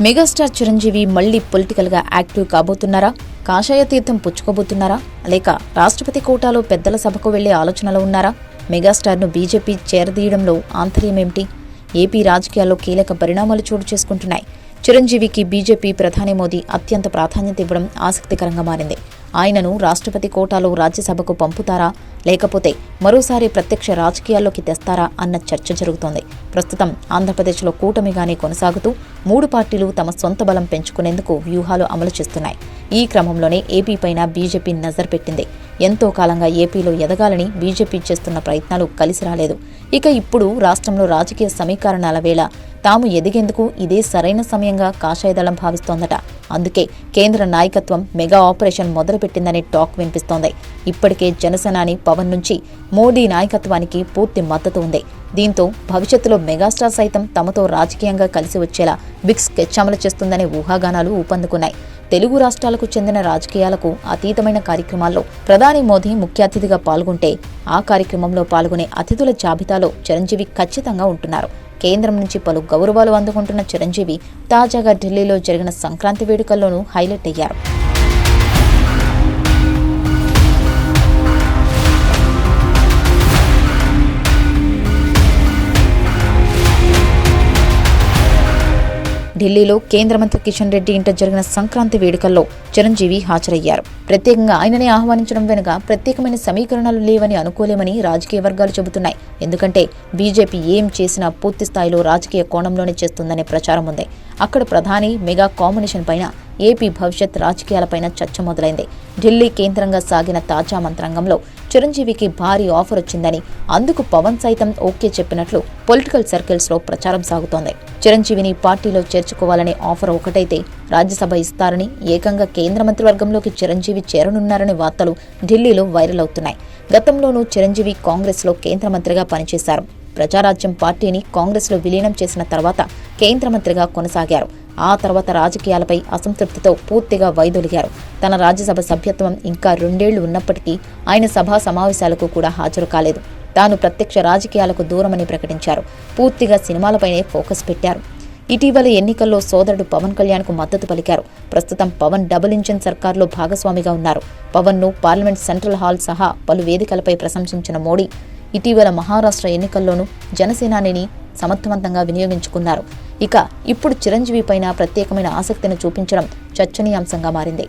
Megastar Chiranjeevi మళ్ళీ పొలిటికల్గా active కాబోతున్నారా? కాషాయ తీర్థం పుచ్చుకోబోతున్నారా? లేక రాష్ట్రపతి కోటాలో పెద్దల సభకు వెళ్ళే ఆలోచనలో ఉన్నారా? మెగాస్టార్ను బీజేపీ చేరదీయడంలో ఆంతర్యమేమిటి? ఏపీ రాజకీయాల్లో కీలక పరిణామాలు చోటు చేసుకుంటున్నాయి. చిరంజీవికి బీజేపీ ప్రధాని మోదీ అత్యంత ప్రాధాన్యత ఇవ్వడం ఆసక్తికరంగా మారింది. ఆయనను రాష్ట్రపతి కోటాలో రాజ్యసభకు పంపుతారా? లేకపోతే మరోసారి ప్రత్యక్ష రాజకీయాల్లోకి తెస్తారా? అన్న చర్చ జరుగుతోంది. ప్రస్తుతం ఆంధ్రప్రదేశ్లో కూటమిగానే కొనసాగుతూ మూడు పార్టీలు తమ సొంత బలం పెంచుకునేందుకు వ్యూహాలు అమలు చేస్తున్నాయి. ఈ క్రమంలోనే ఏపీపైన బీజేపీ నజర్ పెట్టింది. ఎంతో కాలంగా ఏపీలో ఎదగాలని బీజేపీ చేస్తున్న ప్రయత్నాలు కలిసి రాలేదు. ఇక ఇప్పుడు రాష్ట్రంలో రాజకీయ సమీకరణాల వేళ తాము ఎదిగేందుకు ఇదే సరైన సమయంగా కాషాయదళం భావిస్తోందట. అందుకే కేంద్ర నాయకత్వం మెగా ఆపరేషన్ మొదలుపెట్టిందనే టాక్ వినిపిస్తోంది. ఇప్పటికే జనసేనాని పవన్ నుంచి మోదీ నాయకత్వానికి పూర్తి మద్దతు ఉంది. దీంతో భవిష్యత్తులో మెగాస్టార్ సైతం తమతో రాజకీయంగా కలిసి వచ్చేలా బిగ్ స్కెచ్ అమలు చేస్తుందనే ఊహాగానాలు ఊపందుకున్నాయి. తెలుగు రాష్ట్రాలకు చెందిన రాజకీయాలకు అతీతమైన కార్యక్రమాల్లో ప్రధాని మోదీ ముఖ్య అతిథిగా పాల్గొంటే ఆ కార్యక్రమంలో పాల్గొనే అతిథుల జాబితాలో చిరంజీవి ఖచ్చితంగా ఉంటున్నారు. కేంద్రం నుంచి పలు గౌరవాలు అందుకుంటున్న చిరంజీవి తాజాగా ఢిల్లీలో జరిగిన సంక్రాంతి వేడుకల్లోనూ హైలైట్ అయ్యారు. ఢిల్లీలో కేంద్ర మంత్రి కిషన్ రెడ్డి ఇంట జరిగిన సంక్రాంతి వేడుకల్లో చిరంజీవి హాజరయ్యారు. ప్రత్యేకంగా ఆయననే ఆహ్వానించడం వెనుక ప్రత్యేకమైన సమీకరణాలు లేవని అనుకోలేమని రాజకీయ వర్గాలు చెబుతున్నాయి. ఎందుకంటే బీజేపీ ఏం చేసినా పూర్తి స్థాయిలో రాజకీయ కోణంలోనే చేస్తుందనే ప్రచారం ఉంది. అక్కడ ప్రధాని మెగా కాంబినేషన్ పైన ఏపీ భవిష్యత్ రాజకీయాలపైన చర్చ మొదలైంది. ఢిల్లీ కేంద్రంగా సాగిన తాజా మంత్రాంగంలో చిరంజీవికి భారీ ఆఫర్ వచ్చిందని అందుకు పవన్ సైతం ఓకే చెప్పినట్లు పొలిటికల్ సర్కిల్స్లో ప్రచారం సాగుతోంది. చిరంజీవిని పార్టీలో చేర్చుకోవాలనే ఆఫర్ ఒకటైతే రాజ్యసభ ఇస్తారని ఏకంగా కేంద్ర మంత్రివర్గంలోకి చిరంజీవి చేరనున్నారనే వార్తలు ఢిల్లీలో వైరల్ అవుతున్నాయి. గతంలోనూ చిరంజీవి కాంగ్రెస్లో కేంద్ర మంత్రిగా పనిచేశారు. ప్రజారాజ్యం పార్టీని కాంగ్రెస్లో విలీనం చేసిన తర్వాత కేంద్ర మంత్రిగా కొనసాగారు. ఆ తర్వాత రాజకీయాలపై అసంతృప్తితో పూర్తిగా వైదొలిగారు. తన రాజ్యసభ సభ్యత్వం ఇంకా రెండేళ్ళు ఉన్నప్పటికీ ఆయన సభా సమావేశాలకు కూడా హాజరు కాలేదు. తాను ప్రత్యక్ష రాజకీయాలకు దూరమని ప్రకటించారు. పూర్తిగా సినిమాలపైనే ఫోకస్ పెట్టారు. ఇటీవల ఎన్నికల్లో సోదరుడు పవన్ కళ్యాణ్కు మద్దతు పలికారు. ప్రస్తుతం పవన్ డబుల్ ఇంజిన్ సర్కార్లో భాగస్వామిగా ఉన్నారు. పవన్ను పార్లమెంట్ సెంట్రల్ హాల్ సహా పలు వేదికలపై ప్రశంసించిన మోడీ ఇటీవల మహారాష్ట్ర ఎన్నికల్లోనూ జనసేనానిని సమర్థవంతంగా వినియోగించుకున్నారు. ఇక ఇప్పుడు చిరంజీవి పైన ప్రత్యేకమైన ఆసక్తిని చూపించడం చర్చనీయాంశంగా మారింది.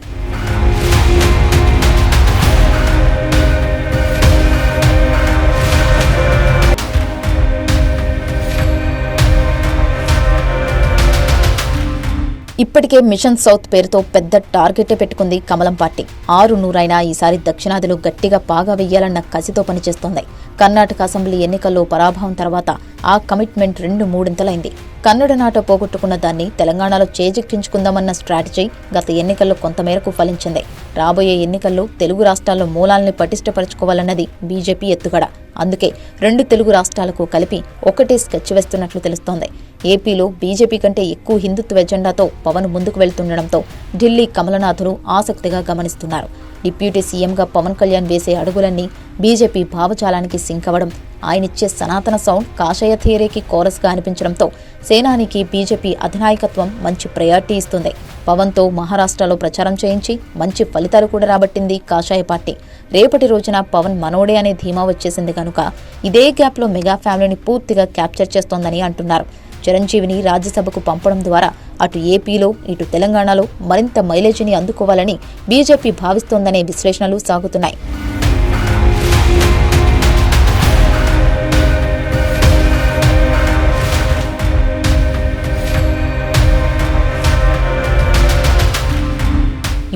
ఇప్పటికే మిషన్ సౌత్ పేరుతో పెద్ద టార్గెటే పెట్టుకుంది కమలం పార్టీ. ఆరు నూరైనా ఈసారి దక్షిణాదిలో గట్టిగా పాగా వెయ్యాలన్న కసితో పనిచేస్తోంది. కర్ణాటక అసెంబ్లీ ఎన్నికల్లో పరాభవం తర్వాత ఆ కమిట్మెంట్ రెండు మూడింతలైంది. కన్నడ నాట పోగొట్టుకున్న దాన్ని తెలంగాణలో చేజిక్కించుకుందామన్న స్ట్రాటజీ గత ఎన్నికల్లో కొంతమేరకు ఫలించింది. రాబోయే ఎన్నికల్లో తెలుగు రాష్ట్రాల్లో మూలాల్ని పటిష్టపరచుకోవాలన్నది బీజేపీ ఎత్తుగడ. అందుకే రెండు తెలుగు రాష్ట్రాలకు కలిపి ఒకటే స్కెచ్ వేస్తున్నట్లు తెలుస్తోంది. ఏపీలో బీజేపీ కంటే ఎక్కువ హిందుత్వ ఎజెండాతో పవన్ ముందుకు వెళ్తుండడంతో ఢిల్లీ కమలనాథులు ఆసక్తిగా గమనిస్తున్నారు. డిప్యూటీ సీఎంగా పవన్ కళ్యాణ్ వేసే అడుగులన్నీ బీజేపీ భావజాలానికి సింక్ అవ్వడం ఆయనిచ్చే సనాతన సౌండ్ కాషాయ థియరీకి కోరస్గా అనిపించడంతో సేనానికి బీజేపీ అధినాయకత్వం మంచి ప్రయారిటీ ఇస్తుంది. పవన్తో మహారాష్ట్రలో ప్రచారం చేయించి మంచి ఫలితాలు కూడా రాబట్టింది కాషాయ పార్టీ. రేపటి రోజున పవన్ మనోడే అనే ధీమా వచ్చేసింది కనుక ఇదే గ్యాప్లో మెగా ఫ్యామిలీని పూర్తిగా క్యాప్చర్ చేస్తోందని అంటున్నారు. చిరంజీవిని రాజ్యసభకు పంపడం ద్వారా అటు ఏపీలో ఇటు తెలంగాణలో మరింత మైలేజీని అందుకోవాలని బీజేపీ భావిస్తోందనే విశ్లేషణలు సాగుతున్నాయి.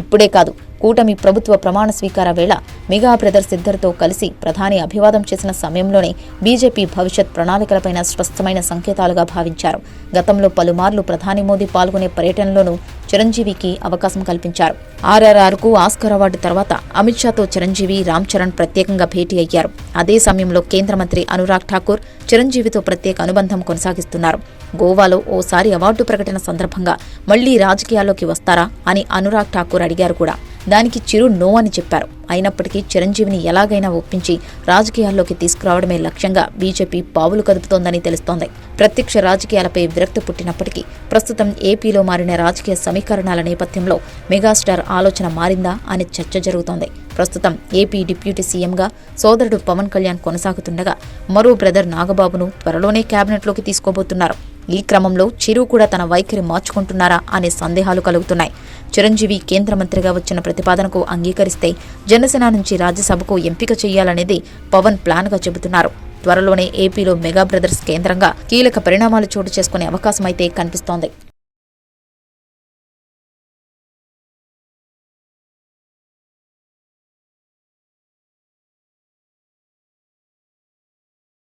ఇప్పుడే కాదు కూటమి ప్రభుత్వ ప్రమాణ స్వీకార వేళ మెగా బ్రదర్స్ ఇద్దరితో కలిసి ప్రధాని అభివాదం చేసిన సమయంలోనే బీజేపీ భవిష్యత్ ప్రణాళికలపైన స్పష్టమైన సంకేతాలుగా భావించారు. గతంలో పలుమార్లు ప్రధాని మోదీ పాల్గొనే పర్యటనలోనూ చిరంజీవికి అవకాశం కల్పించారు. ఆర్ఆర్ఆర్కు ఆస్కర్ అవార్డు తర్వాత అమిత్ షాతో చిరంజీవి రామ్ చరణ్ ప్రత్యేకంగా భేటీ అయ్యారు. అదే సమయంలో కేంద్ర మంత్రి అనురాగ్ ఠాకూర్ చిరంజీవితో ప్రత్యేక అనుబంధం కొనసాగిస్తున్నారు. గోవాలో ఓసారి అవార్డు ప్రకటన సందర్భంగా మళ్ళీ రాజకీయాల్లోకి వస్తారా అని అనురాగ్ ఠాకూర్ అడిగారు కూడా. దానికి చిరు నో అని చెప్పారు. అయినప్పటికీ చిరంజీవిని ఎలాగైనా ఒప్పించి రాజకీయాల్లోకి తీసుకురావడమే లక్ష్యంగా బీజేపీ పావులు కదుపుతోందని తెలుస్తోంది. ప్రత్యక్ష రాజకీయాలపై విరక్తి పుట్టినప్పటికీ ప్రస్తుతం ఏపీలో మారిన రాజకీయ సమీకరణాల నేపథ్యంలో మెగాస్టార్ ఆలోచన మారిందా అనే చర్చ జరుగుతోంది. ప్రస్తుతం ఏపీ డిప్యూటీ సీఎంగా సోదరుడు పవన్ కళ్యాణ్ కొనసాగుతుండగా మరో బ్రదర్ నాగబాబును త్వరలోనే కేబినెట్లోకి తీసుకోబోతున్నారు. ఈ క్రమంలో చిరు కూడా తన వైఖరి మార్చుకుంటున్నారా అనే సందేహాలు కలుగుతున్నాయి. చిరంజీవి కేంద్ర మంత్రిగా వచ్చిన ప్రతిపాదనకు అంగీకరిస్తే జనసేన నుంచి రాజ్యసభకు ఎంపిక చేయాలనేది పవన్ ప్లాన్గా చెబుతున్నారు. త్వరలోనే ఏపీలో మెగా బ్రదర్స్ కేంద్రంగా కీలక పరిణామాలు చోటు చేసుకునే అవకాశమైతే కనిపిస్తోంది.